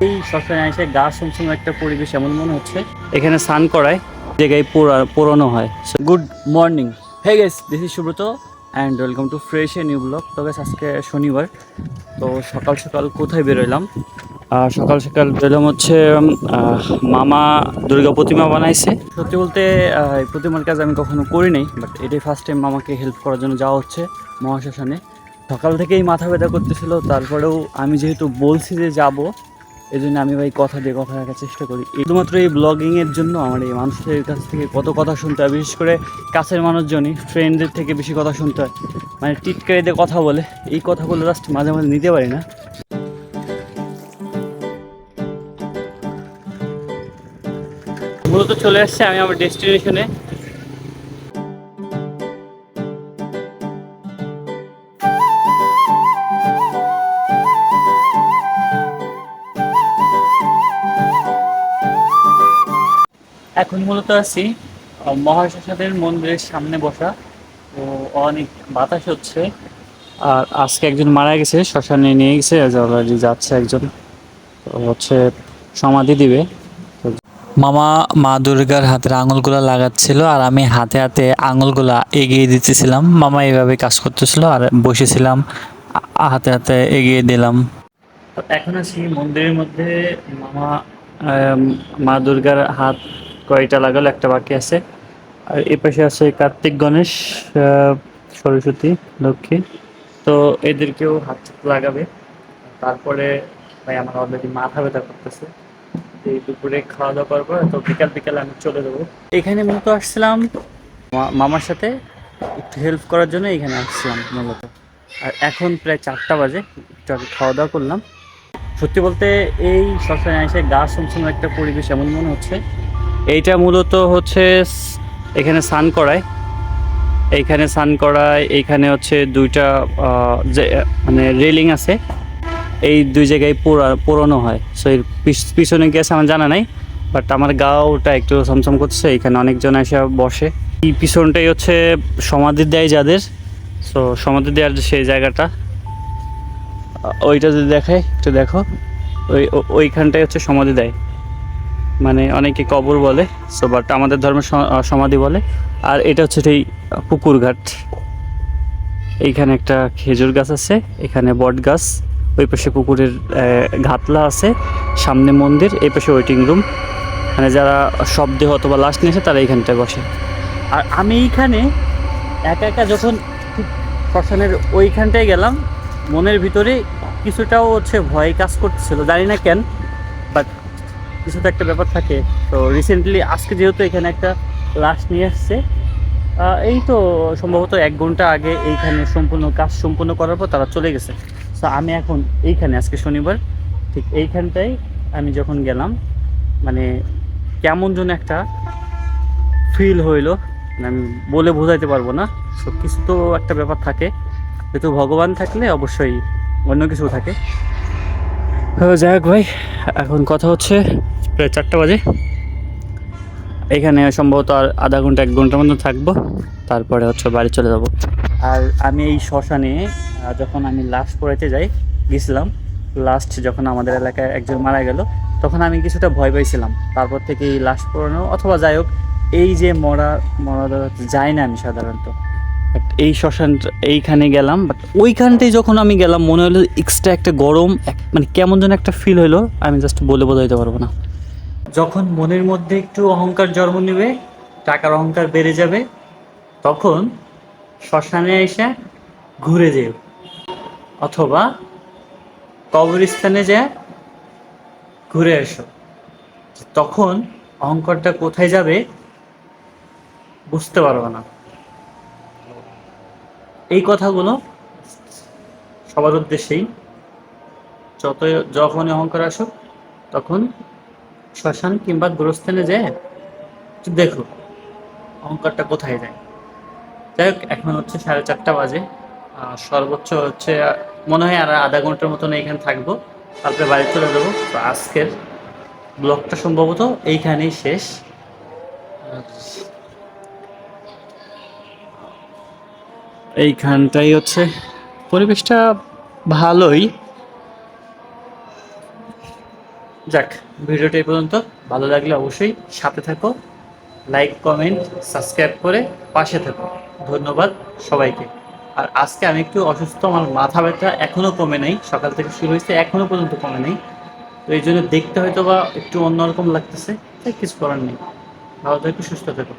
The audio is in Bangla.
এই শ্মশানে এসে গা সমসম একটা পরিবেশ এমন মনে হচ্ছে। এখানে স্নান করায় জায়গায় পোড়া- পোড়ানো হয়। Good morning hey guys this is Subrata and welcome to fresh a new blog তো আজকে শনিবার। তো সকাল সকাল কোথায় বেরোলাম সকাল সকাল বেরোলাম হচ্ছে মামা দুর্গা প্রতিমা বানাইছে। সত্যি বলতে এই প্রতিমার কাজ আমি কখনো করি নাই বাট এটাই ফার্স্ট টাইম মামাকে হেল্প করার জন্য যাওয়া হচ্ছে মহাশ্মশানে। সকাল থেকেই মাথা ব্যথা করতেছিল, তারপরেও আমি যেহেতু বলছি যে যাব এই জন্য আমি ভাই কথা দিয়ে কথা রাখার চেষ্টা করি। শুধুমাত্র এই ব্লগিংয়ের জন্য আমার এই মানুষের কাছ থেকে কত কথা শুনতে হয়, বিশেষ করে কাছের মানুষজনই ফ্রেন্ডদের থেকে বেশি কথা শুনতে হয়। মানে টিটকারিতে কথা বলে, এই কথাগুলো জাস্ট মাঝে মাঝে নিতে পারি না। মূলত চলে আসছে আমি আমার ডেস্টিনেশনে এখন মূলত আছি মহাশ্মশানের মন্দিরের সামনে বসা। তো অনেক বাতাস হচ্ছে। আর আজকে একজন মারা গেছে শ্মশানে নিয়ে গেছে অলরেডি যাচ্ছে একজন। তো হচ্ছে সমাধি দিবে। মামা মা দুর্গার হাতের আঙুলগুলা লাগাচ্ছিল আর আমি হাতে হাতে আঙুলগুলা এগিয়ে দিতেছিলাম। মামা এইভাবে কাজ করতেছিল আর বসেছিলাম হাতে হাতে এগিয়ে দিলাম। তো এখন আছি মন্দিরের মধ্যে। মামা মা দুর্গার হাত কয়টা লাগালো? একটা বাকি আছে। আর এ পাশে আছে কার্তিক, গণেশ সরস্বতী, লক্ষ্মী। তো এদেরকেও হাত লাগাবে। তারপরে ভাই আমার অলরেডি মাথা ব্যথা করতেছে। এই দুপুরে খাওয়া দাওয়া করব। তো বিকাল বিকাল আমি চলে যাব। এখানে মূলত আসছিলাম মামার সাথে একটু হেল্প করার জন্য এখানে আসছিলাম মূলত। আর এখন প্রায় চারটা বাজে। একটু খাওয়া দাওয়া করলাম। সত্যি বলতে এই শ্মশানে এসে গা সমসম একটা পরিবেশ এমন মনে হচ্ছে এইটা মূলত হচ্ছে এখানে স্নান করায়। এইখানে স্নান করায়, এইখানে হচ্ছে দুইটা মানে রেলিং আছে। এই দুই জায়গায় পোড়া, পোড়ানো হয়। সো এর পিছ- পিছনে গেছে আমার জানা নাই। বাট আমার গাওটা একটু সমসম করছে এখানে অনেকজন এসে বসে। এই পিছনটাই হচ্ছে সমাধি দেয় যাদের। সো সমাধি দেওয়ার সেই জায়গাটা। ওইটা যদি দেখায়, একটু দেখো। ওই ওইখানটাই হচ্ছে সমাধি দেয়। মানে অনেকে কবর বলে সো বাট আমাদের ধর্মে সমাধি বলে। আর এটা হচ্ছে সেই পুকুর ঘাট। এইখানে একটা খেজুর গাছ আছে, এখানে বট গাছ, ওই পাশে পুকুরের ঘাতলা আছে, সামনে মন্দির, এই পাশে ওয়েটিং রুম মানে যারা শব্দে অথবা লাশ নিয়ে আসে, তারা এইখানটায় বসে। আর আমি এইখানে একা একা যখন শ্মশানের ওইখানটায় গেলাম, মনের ভিতরে কিছুটাও হচ্ছে ভয় কাজ করতেছিল, জানি না কেন বাট কিছু তো একটা ব্যাপার থাকে। তো রিসেন্টলি আজকে যেহেতু এখানে একটা লাশ নিয়ে আসছে এই তো সম্ভবত এক ঘণ্টা আগে এইখানে সম্পূর্ণ কাজ সম্পূর্ণ করার পর তারা চলে গেছে। তো আমি এখন এইখানে, আজকে শনিবার, ঠিক এইখানটায় আমি যখন গেলাম মানে কেমন যেন একটা ফিল হইল। মানে আমি বলে বোঝাইতে পারব না সব কিছু তো একটা ব্যাপার থাকে। যেহেতু ভগবান থাকলে অবশ্যই অন্য কিছু থাকে। যাই হোক ভাই, এখন কথা হচ্ছে প্রায় চারটা বাজে। এখানে সম্ভবত আর আধা ঘণ্টা, এক ঘণ্টার মতো থাকব। তারপরে হচ্ছে বাড়ি চলে যাব। আর আমি এই শ্মশানে যখন আমি লাস্ট পড়াইতে যাই, গেছিলাম লাস্ট যখন আমাদের এলাকায় একজন মারা গেল, তখন আমি কিছুটা ভয় পাইছিলাম। তারপর থেকে এই লাস্ট পড়ানো, অথবা যাই হোক, এই যে মরা মরা যায় না আমি সাধারণত। এই শ্মশান, এইখানে গেলাম বাট ওইখানটাই যখন আমি গেলাম, মনে হলো এক্সট্রা একটা গরম মানে কেমন যেন একটা ফিল হলো, আমি জাস্ট বলে বোঝাইতে পারব না। যখন মনের মধ্যে একটু অহংকার জন্ম নেবে, টাকার অহংকার বেড়ে যাবে, তখন শ্মশানে এসে ঘুরে যেও। অথবা কবরস্থানে যা ঘুরে এসো। তখন অহংকারটা কোথায় যাবে, বুঝতে পারবে না। এই কথাগুলো সবার উদ্দেশ্যেই যত যখনই অহংকার আসুক, তখন শ্মশান কিংবা গোরস্থানে যায় দেখো, অহংকারটা কোথায় যায়। যাই হোক, এখন হচ্ছে সাড়ে চারটা বাজে। সর্বোচ্চ হচ্ছে, মনে হয় আর আধা ঘণ্টার মতন এইখানে থাকব। তারপরে বাড়ি চলে যাব। তো আজকের ব্লগটা সম্ভবত এইখানেই শেষ। এইখানটাই হচ্ছে পরিবেশটা ভালোই। যাক, ভিডিওটা এই পর্যন্ত। ভালো লাগলে অবশ্যই সাথে থাকো লাইক কমেন্ট সাবস্ক্রাইব করে পাশে থাকো। ধন্যবাদ সবাইকে। আর আজকে আমি একটু অসুস্থ, আমার মাথা ব্যথা এখনও কমে নেই, সকাল থেকে শুরু হয়েছে এখনও পর্যন্ত কমে নেই। তো এই জন্য দেখতে হয়তো বা একটু অন্যরকম লাগতেছে, তাই কিছু করার নেই। ভালো থাকো, সুস্থ থাকো।